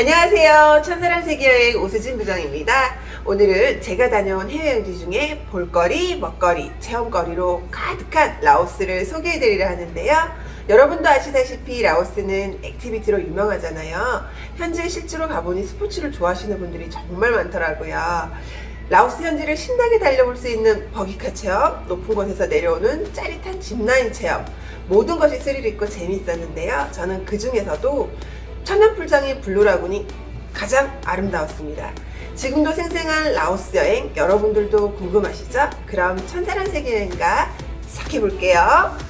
안녕하세요. 천사랑 세계여행 오수진 부장입니다. 오늘은 제가 다녀온 해외여행지 중에 볼거리, 먹거리, 체험거리로 가득한 라오스를 소개해드리려 하는데요. 여러분도 아시다시피 라오스는 액티비티로 유명하잖아요. 현재 실제로 가보니 스포츠를 좋아하시는 분들이 정말 많더라고요. 라오스 현지를 신나게 달려볼 수 있는 버기카 체험, 높은 곳에서 내려오는 짜릿한 짚라인 체험, 모든 것이 스릴 있고 재미있었는데요. 저는 그 중에서도 천연풀장의 블루라군이 가장 아름다웠습니다. 지금도 생생한 라오스 여행 여러분들도 궁금하시죠? 그럼 천사란 세계 여행가 시작해볼게요.